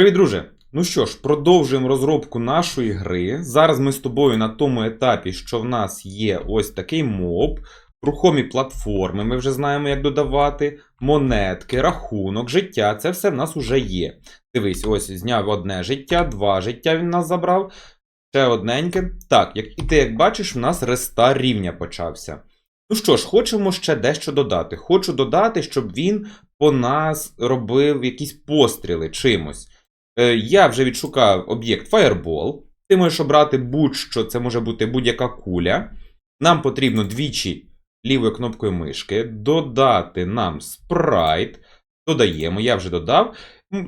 Привіт, друже! Ну що ж, продовжуємо розробку нашої гри. Зараз ми з тобою на тому етапі, що в нас є ось такий моб, рухомі платформи, ми вже знаємо, як додавати, монетки, рахунок, життя. Це все в нас вже є. Дивись, ось зняв одне життя, два життя він нас забрав. Ще одненьке. Так, як і ти як бачиш, в нас рестар рівня почався. Ну що ж, хочемо ще дещо додати. Хочу додати, щоб він по нас робив якісь постріли чимось. Е, Я вже відшукав об'єкт Fireball. Ти можеш обрати будь-що, це може бути будь-яка куля. Нам потрібно двічі лівою кнопкою мишки додати нам спрайт. Додаємо, я вже додав.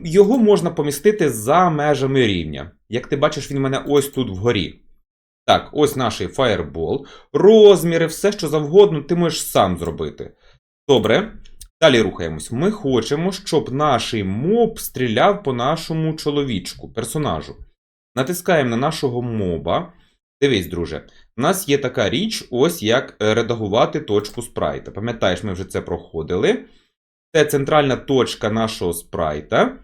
Його можна помістити за межами рівня. Як ти бачиш, він у мене ось тут вгорі. Так, ось наш Fireball. Розміри, все, що завгодно, ти можеш сам зробити. Добре. Далі рухаємось. Ми хочемо, щоб наш моб стріляв по нашому чоловічку, персонажу. Натискаємо на нашого моба. Дивись, друже, в нас є така річ, ось як редагувати точку спрайта. Пам'ятаєш, ми вже це проходили. Це центральна точка нашого спрайта.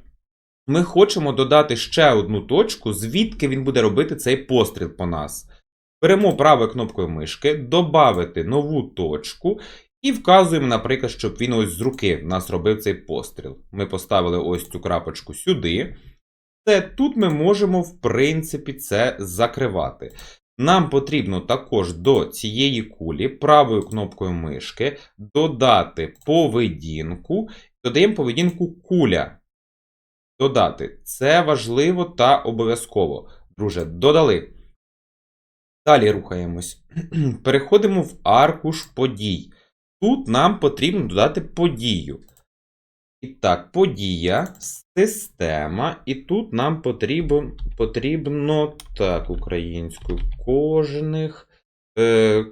Ми хочемо додати ще одну точку, звідки він буде робити цей постріл по нас. Беремо правою кнопкою мишки, додати нову точку і вказуємо, наприклад, щоб він ось з руки в нас робив цей постріл. Ми поставили ось цю крапочку сюди. Це тут ми можемо, в принципі, це закривати. Нам потрібно також до цієї кулі правою кнопкою мишки додати поведінку. Додаємо поведінку куля. Додати. Це важливо та обов'язково. Друже, додали. Далі рухаємось. Переходимо в аркуш подій. Тут нам потрібно додати подію. І так, подія, система. І тут нам потрібно, потрібно так, українською, кожних. Е,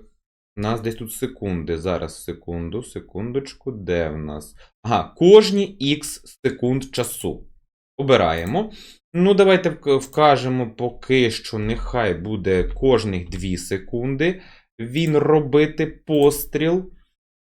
у нас десь тут секунди. Зараз секунду, секундочку. Де в нас? Ага, кожні X секунд часу. Обираємо. Ну, давайте вкажемо поки що, нехай буде кожних 2 секунди. Він робити постріл.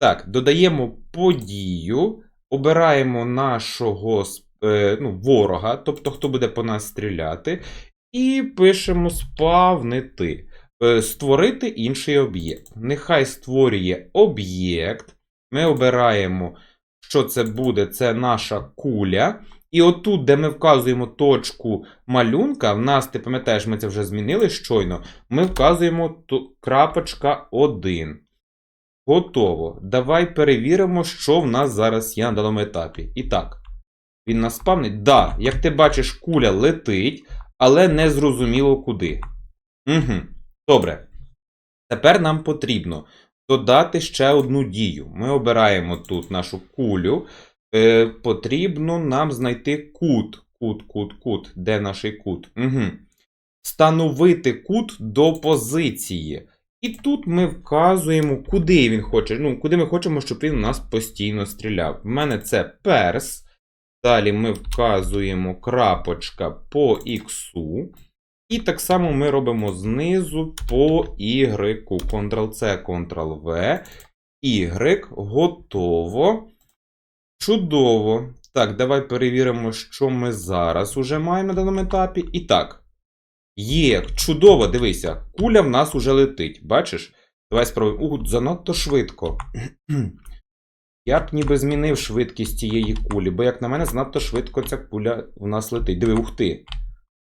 Так, додаємо подію, обираємо нашого е, ну, ворога, тобто хто буде по нас стріляти, і пишемо спавнити. Е, Створити інший об'єкт. Нехай створює об'єкт. Ми обираємо, що це буде, це наша куля. І отут, де ми вказуємо точку малюнка, в нас, ти пам'ятаєш, ми це вже змінили щойно. Ми вказуємо крапочка 1. Готово. Давай перевіримо, що в нас зараз є на даному етапі. І так, він нас спавнить. Да, як ти бачиш, куля летить, але не зрозуміло куди. Угу. Добре. Тепер нам потрібно додати ще одну дію. Ми обираємо тут нашу кулю. Е, потрібно нам знайти кут. Кут, кут, кут. Де наш кут? Угу. Встановити кут до позиції. І тут ми вказуємо, куди він хоче. Ну, куди ми хочемо, щоб він у нас постійно стріляв. В мене це перс. Далі ми вказуємо крапочка по іксу. І так само ми робимо знизу по Y. Ctrl-C, Ctrl-V. Y. Готово. Чудово. Так, давай перевіримо, що ми зараз уже маємо на даному етапі. І так. Є, чудово, дивися, куля в нас уже летить. Бачиш? Давай спробуємо. Ух, занадто швидко. Я б ніби змінив швидкість цієї кулі, бо, як на мене, занадто швидко ця куля в нас летить. Диви, ух ти.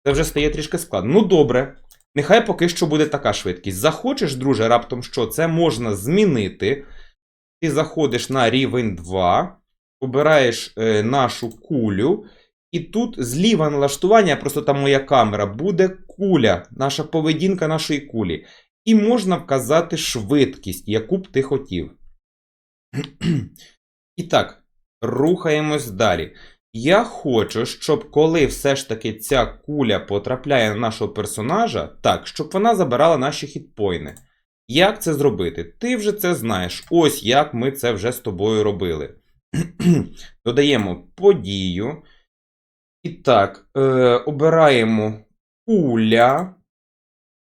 Це вже стає трішки складно. Ну, добре. Нехай поки що буде така швидкість. Захочеш, друже, раптом що, це можна змінити. Ти заходиш на рівень 2, обираєш е, нашу кулю. І тут зліва налаштування, просто там моя камера, буде куля, наша поведінка нашої кулі. І можна вказати швидкість, яку б ти хотів. І так, рухаємось далі. Я хочу, щоб коли все ж таки ця куля потрапляє на нашого персонажа, так, щоб вона забирала наші хітпойни. Як це зробити? Ти вже це знаєш. Ось як ми це вже з тобою робили. Додаємо подію. І так, е, обираємо куля.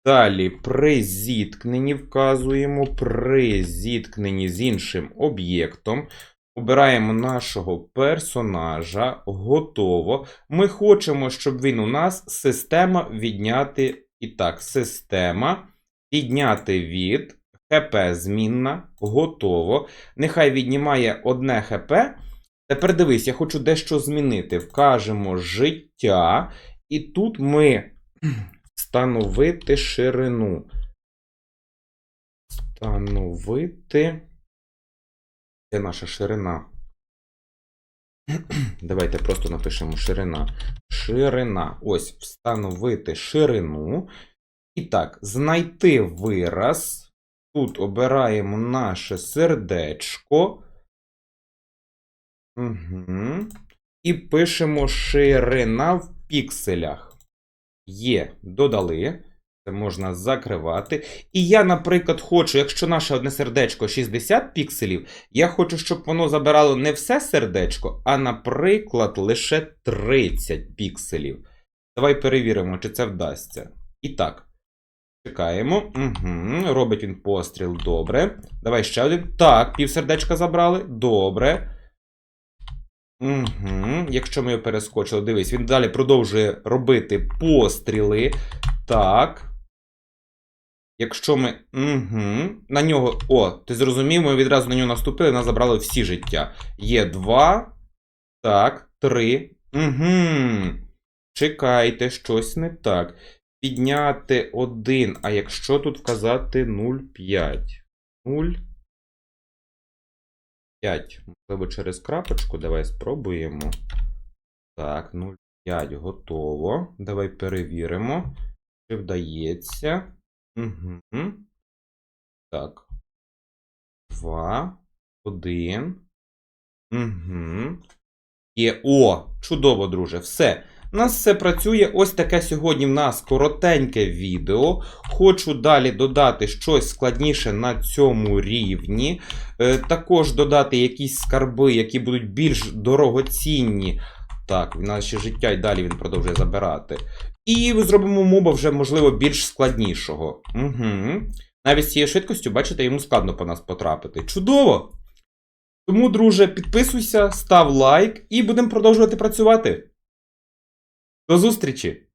Далі при зіткненні вказуємо при зіткненні з іншим об'єктом. Обираємо нашого персонажа. Готово. Ми хочемо, щоб він у нас система відняти. І так, система підняти від. ХП змінна. Готово. Нехай віднімає одне ХП. Тепер дивись, я хочу дещо змінити. Вкажемо життя. І тут ми встановити ширину. Встановити. Це наша ширина. Давайте просто напишемо ширина. Ширина. Ось, встановити ширину. І так, знайти вираз. Тут обираємо наше сердечко. Угу. І пишемо ширина в пікселях. Є, додали. Це можна закривати. І я, наприклад, хочу, якщо наше одне сердечко 60 пікселів, я хочу, щоб воно забирало не все сердечко, а, наприклад, лише 30 пікселів. Давай перевіримо, чи це вдасться. І так. Чекаємо. Угу. Робить він постріл. Добре. Давай ще один. Так, півсердечка забрали. Добре. Угу. Якщо ми його перескочили, дивись, він далі продовжує робити постріли. Так. Якщо ми. Угу. На нього. О, ти зрозумів, ми відразу на нього наступили, нас забрали всі життя. Є два. Так, три. Угу. Чекайте, щось не так. Підняти один. А якщо тут вказати 0,5? 0. 5. Можливо, через крапочку. Давай спробуємо. Так, 0,5 готово. Давай перевіримо. Чи вдається. Угу. Так. 2. 1. Угу. Є. О! Чудово, друже. Все. У нас все працює. Ось таке сьогодні в нас коротеньке відео. Хочу далі додати щось складніше на цьому рівні. Е, також додати якісь скарби, які будуть більш дорогоцінні. Так, в нас ще життя і далі він продовжує забирати. І зробимо моба вже, можливо, більш складнішого. Угу. Навіть з цією швидкістю, бачите, йому складно по нас потрапити. Чудово! Тому, друже, підписуйся, став лайк і будемо продовжувати працювати. До зустрічі!